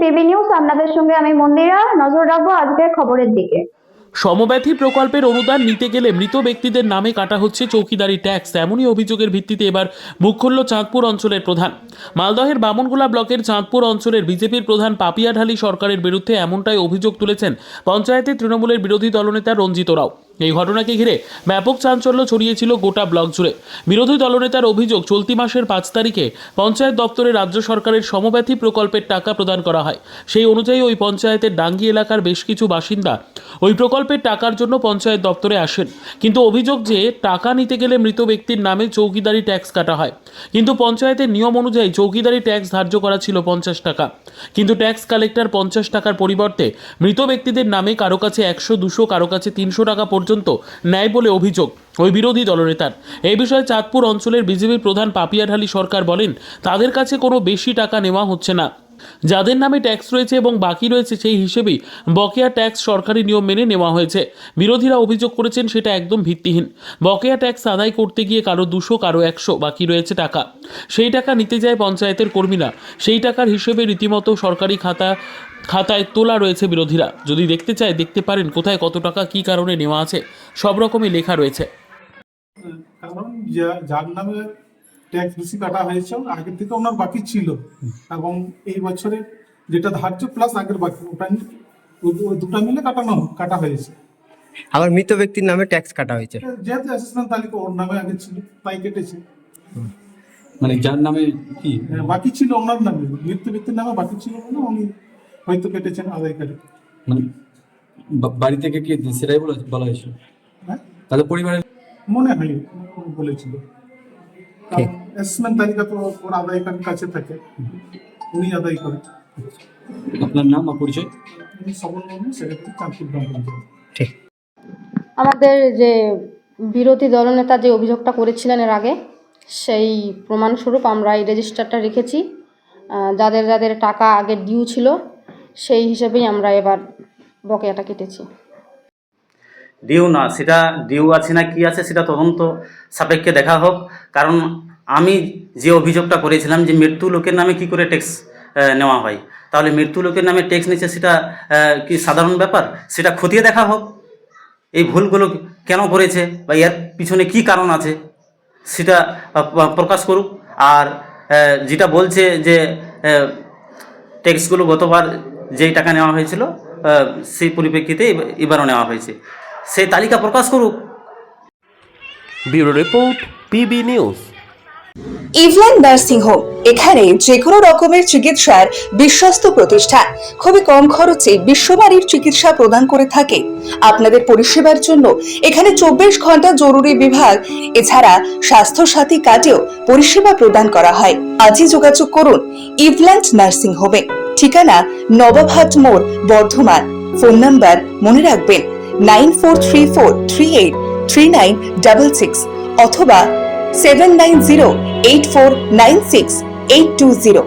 PB news, আপনাদের সঙ্গে আমি মন্দিরা। নজর রাখব আজকের খবরের দিকে। সমব্যথী প্রকল্পের অনুদান নিতে গেলে মৃত ব্যক্তিদের নামে কাটা হচ্ছে চৌকিদারি ট্যাক্স, এমনই অভিযোগের ভিত্তিতে এবার মুখ খুলল চাঁদপুর অঞ্চলের প্রধান। মালদহের বামনগোলা ব্লকের চাঁদপুর অঞ্চলের বিজেপির প্রধান পাপিয়াঢালি সরকারের বিরুদ্ধে এমনটাই অভিযোগ তুলেছেন পঞ্চায়েতে তৃণমূলের বিরোধী দলনেতা রঞ্জিত রাও। এই ঘটনাকে ঘিরে ব্যাপক চাঞ্চল্য ছড়িয়েছিল গোটা ব্লক জুড়ে। বিরোধী দলনেতার অভিযোগ, চলতি মাসের পাঁচ তারিখে পঞ্চায়েত দপ্তরে রাজ্য সরকারের সমব্যথী প্রকল্পের টাকা প্রদান করা হয়। সেই অনুযায়ী ওই পঞ্চায়েতের ডাঙ্গি এলাকার বেশ কিছু বাসিন্দা ওই প্রকল্পের টাকার জন্য পঞ্চায়েত দপ্তরে আসেন। কিন্তু অভিযোগ যে, টাকা নিতে গেলে মৃত ব্যক্তির নামে চৌকিদারি ট্যাক্স কাটা হয়। কিন্তু পঞ্চায়েতের নিয়ম অনুযায়ী চৌকিদারি ট্যাক্স ধার্য করা ছিল পঞ্চাশ টাকা। কিন্তু ট্যাক্স কালেক্টর পঞ্চাশ টাকার পরিবর্তে মৃত ব্যক্তিদের নামে কারও কাছে একশো, দুশো, কারও কাছে তিনশো টাকা পর্যন্ত নেয় বলে অভিযোগ ওই বিরোধী দলনেতার। এই বিষয়ে চাঁদপুর অঞ্চলের বিজেপি প্রধান পাপিয়াঢালি সরকার বলেন, তাদের কাছে কোনো বেশি টাকা নেওয়া হচ্ছে না। যাদের নামে ট্যাক্স রয়েছে এবং বাকি রয়েছে সেই হিসেবেই বকেয়া ট্যাক্স সরকারি নিয়ম মেনে নেওয়া হয়েছে। বিরোধীরা অভিযোগ করেছেন সেটা একদম ভিত্তিহীন। বকেয়া ট্যাক্স আদায় করতে গিয়ে কারও দুশো, কারও একশো বাকি রয়েছে টাকা। সেই টাকা নিতে যায় পঞ্চায়েতের কর্মীরা। সেই টাকার হিসেবে রীতিমতো সরকারি খাতা খাতায় তোলা রয়েছে বিরোধীরা। যদি দেখতে চায় দেখতে পারেন কোথায় কত টাকা কী কারণে নেওয়া আছে সব রকমই লেখা রয়েছে। কারণ যা- যার নামে ট্যাক্স বেশি কাটা হয়েছে আগের থেকে ওনার বাকি ছিল। এবং এই বছরে যেটা ধার্য প্লাস আগের বাকি ওটা দুটা মিলে কাটানো কাটা হয়েছে। আবার মৃত ব্যক্তির নামে ট্যাক্স কাটা হয়েছে। যেহেতু অ্যাসেসমেন্ট তালিকা ওর নামে আগে ছিল তাই কেটেছে। মানে যার নামে কি? হ্যাঁ, বাকি ছিল ওনার নামে মৃত্যু ব্যক্তির নামে বাকি ছিল বলে উনি হয়তো কেটেছেন আদায় করে। মানে বাড়ি থেকে কি সেটাই বলা বলা হয়েছিল হ্যাঁ? তাদের পরিবারের মনে হয় বলেছিল। অ্যাসেসমেন্ট তালিকা তো ওর আদায়কারীর কাছে থাকে। উনি আদায় করেন আপনার নাম বা পরিচয়? সবল মর্মু সেক্রেটারি চাঁদপুর গ্রাম পঞ্চায়েত ঠিক আমাদের যে বিরোধী দলনেতা যে অভিযোগটা করেছিলেন এর আগে সেই প্রমাণস্বরূপ আমরা এই রেজিস্টারটা রেখেছি। যাদের যাদের টাকা আগে ডিউ ছিল সেই হিসেবেই আমরা এবার বকেয়াটা কেটেছি। ডিউ না, সেটা ডিউ আছে না কি আছে সেটা তদন্ত সাপেক্ষে দেখা হোক। কারণ আমি যে অভিযোগটা করেছিলাম যে মৃত্যু লোকের নামে কি করে ট্যাক্স নেওয়া হয়, তাহলে মৃত্যু লোকের নামে ট্যাক্স নিচ্ছে সেটা কি সাধারণ ব্যাপার? সেটা খতিয়ে দেখা হোক। এই ভুলগুলো কেন করেছে বা এর পিছনে কি কারণ আছে সেটা প্রকাশ করুক। আর যেটা বলছে যে ট্যাক্সগুলো গতবার যেই টাকা নেওয়া হয়েছিল আহ, সেই পরিপ্রেক্ষিতে এবারও নেওয়া হয়েছে। সেই তালিকা প্রকাশ করুক। Bureau report PB news. Eveland nursing home এখানে যে কোনো রকমের চিকিৎসার বিশ্বস্ত প্রতিষ্ঠান। খুবই কম খরচে বিশ্বমানের চিকিৎসা প্রদান করে থাকে। আপনাদের পরিষেবার জন্য এখানে চব্বিশ ঘণ্টা জরুরি বিভাগ এছাড়া স্বাস্থ্য সাথী কার্ডেও পরিষেবা প্রদান করা হয়। আজই যোগাযোগ করুন ইভল্যান্ড নার্সিং হোমে। ঠিকানা নবাবহাট মোড়, বর্ধমান। ফোন নাম্বার মনে রাখবেন, nine four three four three eight three nine double six অথবা seven nine zero eight four nine six eight two zero.